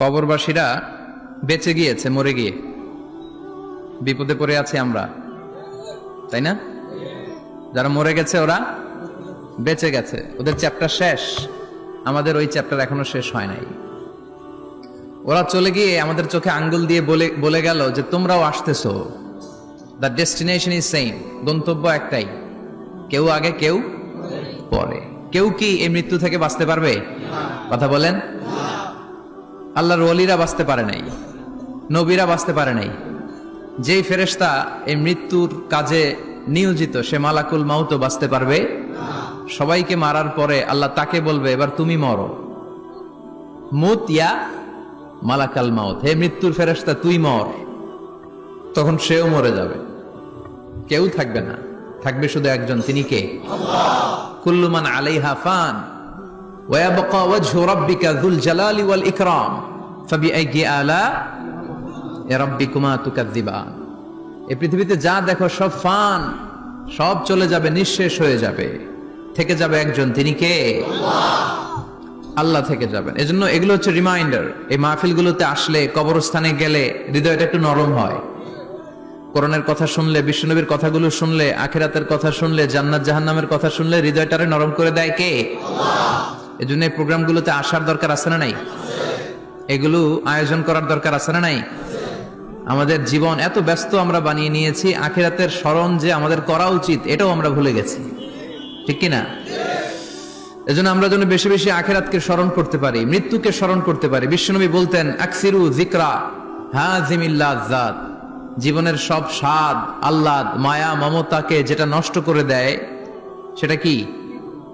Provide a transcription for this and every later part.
কবরবাসীরা বেঁচে গিয়েছে, মরে গিয়ে। বিপদে পড়ে আছি আমরা। তাই না? যারা মরে গেছে, ওরা বেঁচে গেছে। ওদের চ্যাপ্টার শেষ। আমাদের ওই চ্যাপ্টার এখনও শেষ হয় নাই। ওরা চলে গিয়ে আমাদের চোখে আঙ্গুল দিয়ে বলে বলে গেল যে, তোমরাও আসতেছো। দ্য ডেস্টিনেশন ইজ সেম গন্তব্য একটাই। কেউ আগে, কেউ পরে। কেউ কি এই মৃত্যু থেকে বাঁচতে পারবে? কথা বলেন। আল্লাহর ওলিরা বাঁচতে পারে নাই, নবীরা বাঁচতে পারে নাই। যেই ফেরেস্তা এই মৃত্যুর কাজে নিয়োজিত, সে মালাকুল মাউতো বাঁচতে পারবে। সবাইকে মারার পরে আল্লাহ তাকে বলবে, এবার তুমি মরো। মুত ইয়া মালাকাল মাউত, হে মৃত্যুর ফেরেস্তা তুই মর। তখন সেও মরে যাবে। কেউ থাকবে না, থাকবে শুধু একজন, তিনি কে? কুল্লুমান আলাইহা ফান ওয়াবকা ওয়াজহু রাব্বিকা যুল জালালি ওয়াল ইকরাম। ফাবি পৃথিবীতে যা দেখো সব ফান, সব চলে যাবে, নিঃশেষ হয়ে যাবে। থেকে যাবে একজন, তিনি কে? আল্লাহ থেকে যাবেন এজন্য এগুলো হচ্ছে রিমাইন্ডার এই মাহফিলগুলোতে আসলে, কবরস্থানে গেলে হৃদয়টা একটু নরম হয়। করোনার কথা শুনলে বিষ্ণুনবীর কথাগুলো শুনলে, আখেরাতের কথা শুনলে, জান্নাত, জাহান্নামের কথা শুনলে, হৃদয়টারে নরম করে দেয় কে? এই জন্য এই প্রোগ্রামগুলোতে আসার দরকার আছে না নাই? এগুলো আয়োজন করার দরকার আছে না নাই? আমাদের জীবন এত ব্যস্ত আমরা বানিয়ে নিয়েছি, আখেরাতের স্মরণ যে আমাদের করা উচিত, এটাও আমরা ভুলে গেছি। ঠিক কি না এজন্য আমরা যেন বেশি বেশি আখেরাতকে স্মরণ করতে পারি, মৃত্যুকে স্মরণ করতে পারি। বিশ্বনবী বলতেন, আকসিরু জিকরা হাজিমিল্লাহ জাত জীবনের সব স্বাদ, আহ্লাদ, মায়া, মমতাকে যেটা নষ্ট করে দেয়, সেটা কি?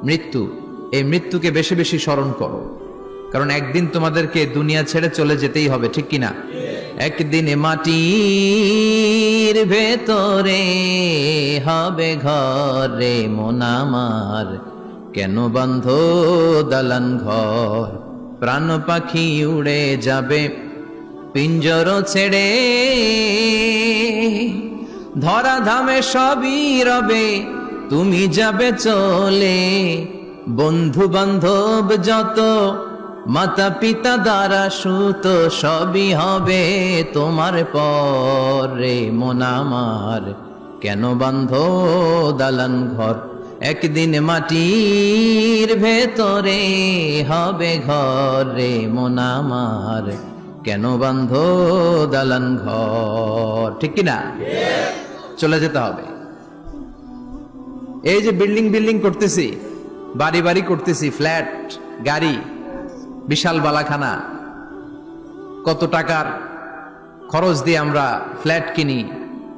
মৃত্যু। এই মৃত্যুকে বেশি বেশি স্মরণ করো। কারণ একদিন তোমাদেরকে দুনিয়া ছেড়ে চলে যেতেই হবে, ঠিক কিনা? একদিন মাটির ভেতরে হবে ঘরে মোনামার কেন বন্ধ দালান ঘর? প্রাণ পাখি উড়ে যাবে, পিঞ্জর ছেড়ে। ধরা ধামে সবই রবে, তুমি যাবে চলে। বন্ধু বান্ধব যত মাতা পিতা দ্বারা সুত সবই হবে তোমার পরে। মোনামার কেন বান্ধ দালান ঘর? একদিন মাটির ভেতরে হবে ঘরে। মোনামার কেন বান্ধ দালান ঘর? ঠিক কিনা চলে যেতে হবে। এই যে বিল্ডিং বিল্ডিং করতেছি বাড়ি বাড়ি করতেছি, ফ্ল্যাট, গাড়ি বিশাল বালাখানা। কত টাকার খরচ দিয়ে আমরা ফ্ল্যাট কিনি,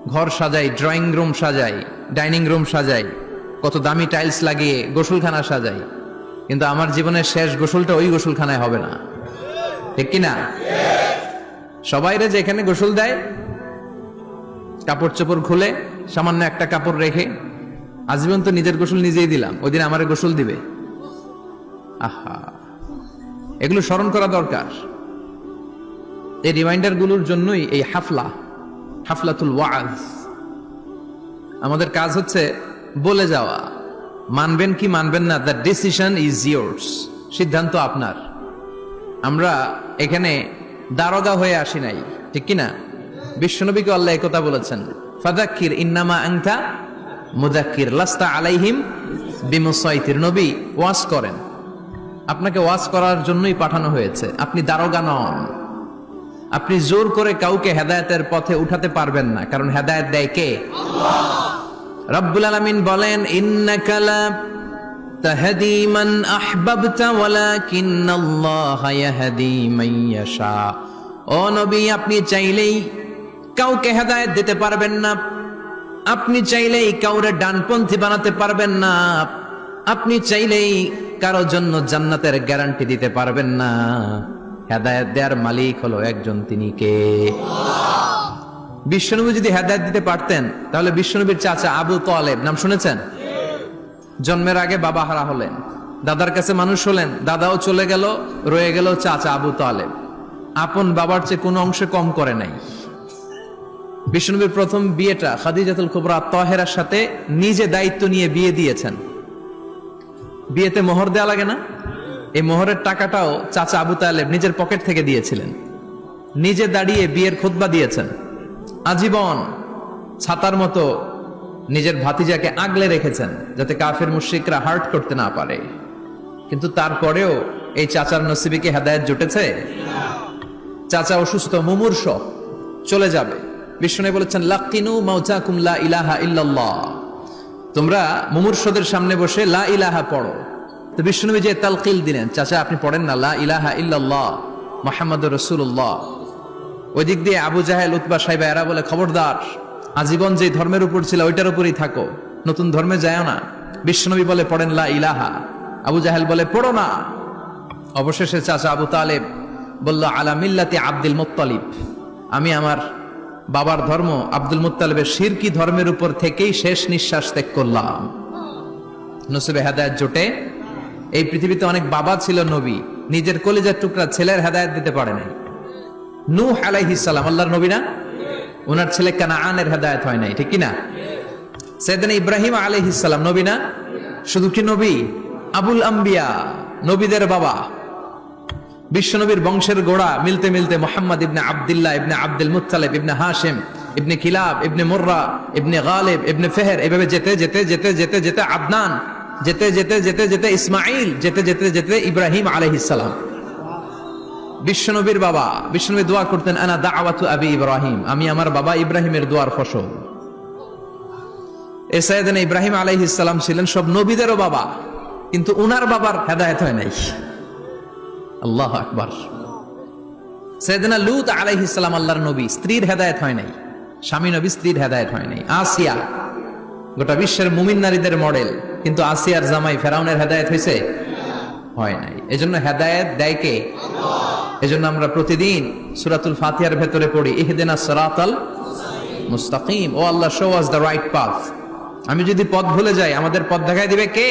ঘর সাজাই ড্রয়িং রুম সাজাই ডাইনিং রুম সাজাই, কত দামি টাইলস লাগিয়ে গোসলখানা সাজাই। কিন্তু আমার জীবনের শেষ গোসলটা ওই গোসলখানায় হবে না। ঠিক কিনা সবাইরে যেখানে গোসল দেয় কাপড় চোপড় খুলে, সামান্য একটা কাপড় রেখে, আজীবন তো নিজের গোসল নিজেই দিলাম, ওই দিন আমারে গোসল দিবে। আহা। এগুলো স্মরণ করা দরকার। এই রিমাইন্ডারগুলোর জন্যই এই হাফলা, হাফলাতুল ওয়াজ। আমাদের কাজ হচ্ছে বলে যাওয়া। মানবেন কি মানবেন না দ্য ডিসিশন ইজ ইয়োর্স সিদ্ধান্ত আপনার। আমরা এখানে দারোগা হয়ে আসি নাই, ঠিক কি না? বিশ্বনবীকে আল্লাহ একথা বলেছেন, ফাদাক্কির ইন্নামা আংথা মুদাক্কির, লাস্তা আলাইহিম বিমুসাইতির। নবী ওয়াজ করেন। আপনাকে ওয়াজ করার জন্যই পাঠানো হয়েছে। আপনি দারোগা নন। আপনি জোর করে কাউকে হেদায়তের পথে উঠাতে পারবেন না। কারণ হেদায়েত দেয় কে? রব্বুল আলামিন বলেন, ইন্নাকা লা তাহদি মান আহবাবতা ওয়ালাকিন্নাল্লাহ ইয়াহদি মান ইয়াশা। ও আপনি চাইলেই কাউকে হেদায়েত দিতে পারবেন না। আপনি চাইলেই কাউরে ডানপন্থী বানাতে পারবেন না। আপনি চাইলেই কারও জন্য জান্নাতের গ্যারান্টি দিতে পারবেন না। হেদায়েত দেওয়ার মালিক হলো একজন তিনি কে? বিশ্বনবী যদি হেদায়েত দিতে পারতেন, তাহলে বিশ্বনবীর চাচা আবু তোয়ালেব নাম শুনেছেন? জন্মের আগে বাবা হারা হলেন, দাদার কাছে মানুষ হলেন, দাদাও চলে গেল, রয়ে গেল চাচা আবু তোয়ালেব আপন বাবার চেয়ে কোনো অংশে কম করে নাই। বিষ্ণুবীর প্রথম বিয়েটা খাদিজাতুল কুবরা তহেরার সাথে নিজে দায়িত্ব নিয়ে বিয়ে দিয়েছেন। বিয়েতে মোহর দেওয়া লাগে না? এই মোহরের টাকাটাও চাচা আবু তালেব নিজের পকেট থেকে দিয়েছিলেন। নিজে দাঁড়িয়ে বিয়ের খোদবা দিয়েছেন। আজীবন ছাতার মতো নিজের ভাতিজাকে আগলে রেখেছেন, যাতে কাফের মুশ্রিকরা হার্ট করতে না পারে। কিন্তু তারপরেও এই চাচার নসিবিকে হেদায়ত জুটেছে? চাচা অসুস্থ, মুমূর্ষ, চলে যাবে। বিষ্ণু বলেছেন, লাকিনু মাউচাকুম লা ইলাহা ইল্লাল্লাহ। তোমরা মুমূর্ষদের সামনে বসে লা ইলাহা পড়ো। তো বিষ্ণুনবী যে তালকিল দিলেন, চাচা, আপনি পড়েন না, লা ইলাহা ইল্লাল্লাহ মোহাম্মদ রসুল্লাহ ওই দিক দিয়ে আবু জাহেল, উতবা সাহেবা এরা বলে, খবরদার, আজীবন যে ধর্মের উপর ছিল, ওইটার উপরই থাকো। নতুন ধর্মে যায় না। বিষ্ণনবী বলে, পড়েন লা ইলাহা। আবু জাহেল বলে, পড়ো না। অবশেষে চাচা আবু তালেব বলল, আলা মিল্লাতে আব্দুল মুত্তালিব, আমি আমার বাবার ধর্ম আব্দুল মুত্তালিবের শিরকি ধর্মের উপর থেকেই শেষ নিঃশ্বাস ত্যাগ করলাম। নসিবে হেদায়ত জোটে এই পৃথিবীতে অনেক বাবা ছিল নবী, নিজের কলিজার টুকরা ছেলের হেদায়ত দিতে পারে নাই। নূহ সালাম, আল্লাহর নবী না? ওনার ছেলে কানাআনের হেদায়ত হয় নাই, ঠিক না? সেদিন ইব্রাহিম আলাইহিস সালাম, নবী না? শুধু কি নবী? আবুল আম্বিয়া, নবীদের বাবা। বিশ্বনবীর বংশের গোড়া মিলতে মিলতে Muhammad ibn Abdullah, ibn Abdul Muttalib, ibn Hashim, ibn Kilab, ibn Murrah, ibn Ghalib, ibn Fihr এভাবে যেতে যেতে যেতে যেতে যেতে আদনান, যেতে যেতে যেতে যেতে ইসমাইল যেতে যেতে যেতে ইব্রাহিম আলাইহিস সালাম। বিশ্বনবীর বাবা, বিশ্বনবী দোয়া করতেন, আনা দাওয়াতু আবি ইব্রাহিম আমি আমার বাবা ইব্রাহিমের দোয়ার ফসল। এ সাইয়েদান ইব্রাহিম আলাইহিস সালাম ছিলেন সব নবীদেরও বাবা, কিন্তু উনার বাবার হেদায়েত হয় নাই। আল্লাহ আকবার। সৈয়দনা লুত আলাইহিস সালাম আল্লাহর নবী, স্ত্রীর হেদায়েত হয় নাই। স্বামী নবী স্ত্রীর হেদায়েত হয় নাই। আসিয়া, গোটা বিশ্বের মুমিন নারীদের মডেল, কিন্তু আসিয়ার জামাই ফেরাউনের হেদায়েত হয়েছে হয় নাই। এজন্য হেদায়েত দেয় কে? এজন্য আমরা প্রতিদিন সুরাতুল ফাতিহার ভেতরে পড়ি, ইহদিনা সিরাতাল মুস্তাকিম। O Allah show us the right path আমি যদি পথ ভুলে যাই, আমাদের পথ দেখায় দিবে কে?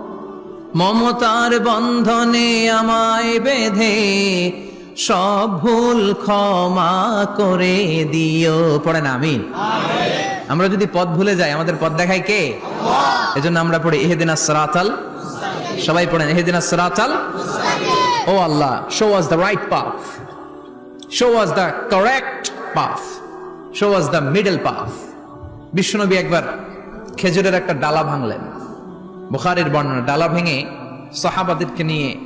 মমতার বন্ধনে আমায় বেঁধে সব ভুল ক্ষমা করে দিও। পড়েন, আমিন। আমরা যদি পথ ভুলে যাই, আমাদের পথ দেখায় কে? এজন্য আমরা পড়ি এহেদিন আসরাতাল সবাই পড়েন এহেদিন আসরাতাল O Allah show us the right path show us the correct path show us the middle path বিশ্বনবী একবার খেজুরের একটা ডালা ভাঙলেন। বুখারের বর্ণনা, ডালা ভেঙে সাহাবাদেরকে নিয়ে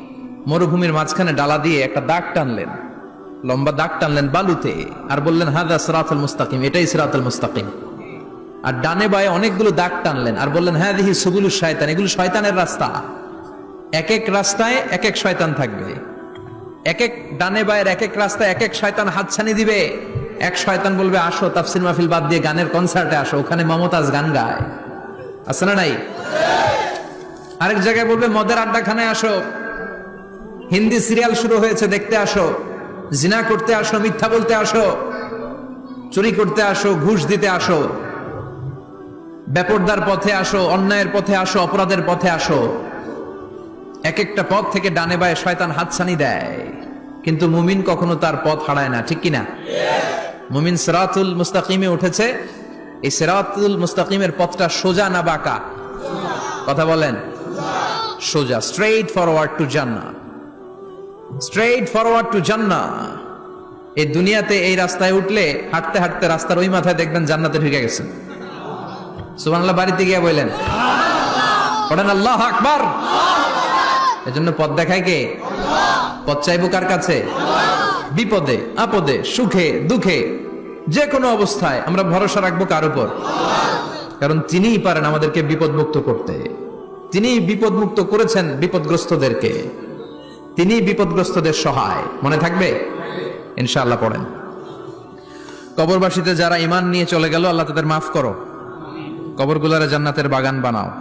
মরুভূমির মাঝখানে ডালা দিয়ে একটা দাগ টানলেন। লম্বা দাগ টানলেন বালুতে আর বললেন হাদা সিরাতুল মুস্তাকিম। এটাই সিরাতুল মুস্তাকিম। আর ডানে বায়ে অনেকগুলো দাগ টানলেন আর বললেন হ্যাঁ দেখি সুগুলু শয়তান। এগুলো শয়তানের রাস্তা। এক এক রাস্তায় এক এক শয়তান থাকবে। এক এক ডানে বায়ের এক এক রাস্তায় এক এক শয়তান হাতছানি দিবে। এক শয়তান বলবে, আসো, তাফসির মাহফিল বাদ দিয়ে গানের কনসার্টে আসো, ওখানে মমতাজ গান গায়। না নাই? আরেক জায়গায় বলবে, মদের আড্ডাখানায় আসো। হিন্দি সিরিয়াল শুরু হয়েছে, দেখতে আসো। জিনা করতে আসো, মিথ্যা বলতে আসো। চুরি করতে আসো, ঘুষ দিতে আসো। বেপরদার পথে আসো, অন্যায়ের পথে আসো, অপরাধের পথে আসো। এক একটা পথ থেকে ডানে বায়ে শয়তান হাতছানি দেয়। কিন্তু মুমিন কখনো তার পথ হারায় না, ঠিক কিনা? মুমিন সিরাতুল মুস্তাকিমে উঠেছে। এই সিরাতুল মুস্তাকিমের পথটা সোজা না বাঁকা? কথা বলেন। সোজা straight forward to Jannah straight forward to Jannah এই দুনিয়াতে এই রাস্তায় উঠলে হাঁটতে হাঁটতে রাস্তার ওই মাথায় দেখবেন জান্নাতে ঢুকে গেছেন সুবহানাল্লাহ, বাড়িতে গিয়ে বললেন পড়েন আল্লাহ আকবার। এজন্য পথ দেখায় কে? পথ চাইব কার কাছে? বিপদে, আপদে, সুখে, দুঃখে যে কোনো অবস্থায় আমরা ভরসা রাখব কার উপর। কারণ তিনিই পারেন আমাদেরকে বিপদ মুক্ত করতে। তিনি বিপদমুক্ত করেছেন বিপদগ্রস্তদেরকে। তিনি বিপদগ্রস্তদের সহায়। মনে থাকবে? ইনশাআল্লাহ পড়েন। কবরবাসীতে যারা ইমান নিয়ে চলে গেল, আল্লাহ তাদের মাফ করো। কবরগুলারে জান্নাতের বাগান বানাও।